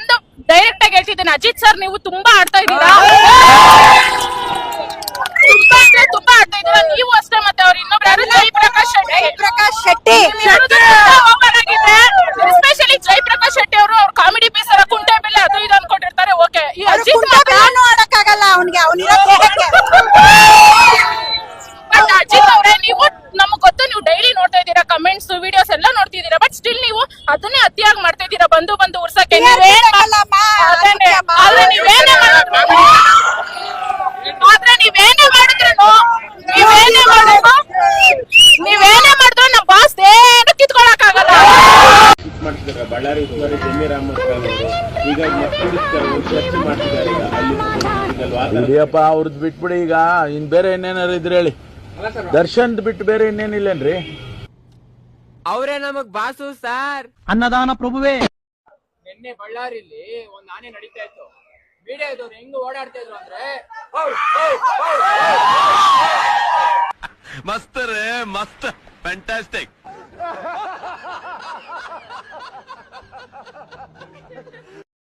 ಒಂದು ಡೈರೆಕ್ಟ್ ಆಗಿ ಹೇಳ್ತಿದ್ದೇನೆ ಅಜಿತ್ ಸರ್ ನೀವು ತುಂಬಾ ಆಡ್ತಾ ಇದ್ದೀರಾ? ತುಂಬಾ ಅಂದ್ರೆ ತುಂಬಾ ಆಡ್ತಾ ಇದ್ದೀರಾ? ನೀವು ಅಷ್ಟೇ ಮತ್ತೆ ಅವ್ರು ಇನ್ನೊಬ್ರು ಪ್ರಕಾಶ್ ಶೆಟ್ಟಿ. ಪ್ರಕಾಶ್ ಶೆಟ್ಟಿ. ಅದನ್ನೇ ಅತಿಯಾಗಿ ಮಾಡ್ತಾ ಇದ್ದೀರಾ ಬಂದು ಬಂದು ಉರ್ಸಕ್ಕೆ ಆದ್ರೆ ನೀವೇನೇ ಮಾಡಿದ್ರು? ಆದ್ರೆ ನೀವೇನೇ ಮಾಡಿದ್ರು ನೀವೇನೇ ಮಾಡಿದ್ರು? ನೀವೇನೇ ನಮ್ಮ ಬಾಸ್ ಏನು ಕಿತ್ಕೊಳಕ್ ಆಗಲ್ಲ ಮಾಡ್ತಿದ್ದಾರೆ. ಬಳ್ಳಾರಿ ಉಸ್ತುವಾರಿ ಅವರು. ಈಗ ಚರ್ಚೆ ಮಾಡ್ತಿದ್ದಾರೆ. ಅವ್ರದ್ದು ಬಿಟ್ಬಿಡಿ ಈಗ. ಇನ್ ಬೇರೆ ಇನ್ನೇನಾರು ಇದ್ರೆ ಹೇಳಿ. ದರ್ಶನ್ ಬಿಟ್ಟು ಬೇರೆ ಇನ್ನೇನಿಲ್ಲೇನ್ರಿ? ಅವರೇ ನಮಗ್ ಬಾಸು ಸರ್. ಅನ್ನದಾನ ಪ್ರಭುವೇ. ನಿನ್ನೆ ಬಳ್ಳಾರಿಲಿ ಒಂದ್ ಆನೆ ನಡೀತಾ ಇತ್ತು. ಮೀಡಿಯಾದವ್ರು ಹೆಂಗ್ ಓಡಾಡ್ತಾ ಇದ್ರು ಅಂದ್ರೆ ಮಸ್ತ್ ರೇ ಮಸ್ತ್ ಫ್ಯಾಂಟಾಸ್ಟಿಕ್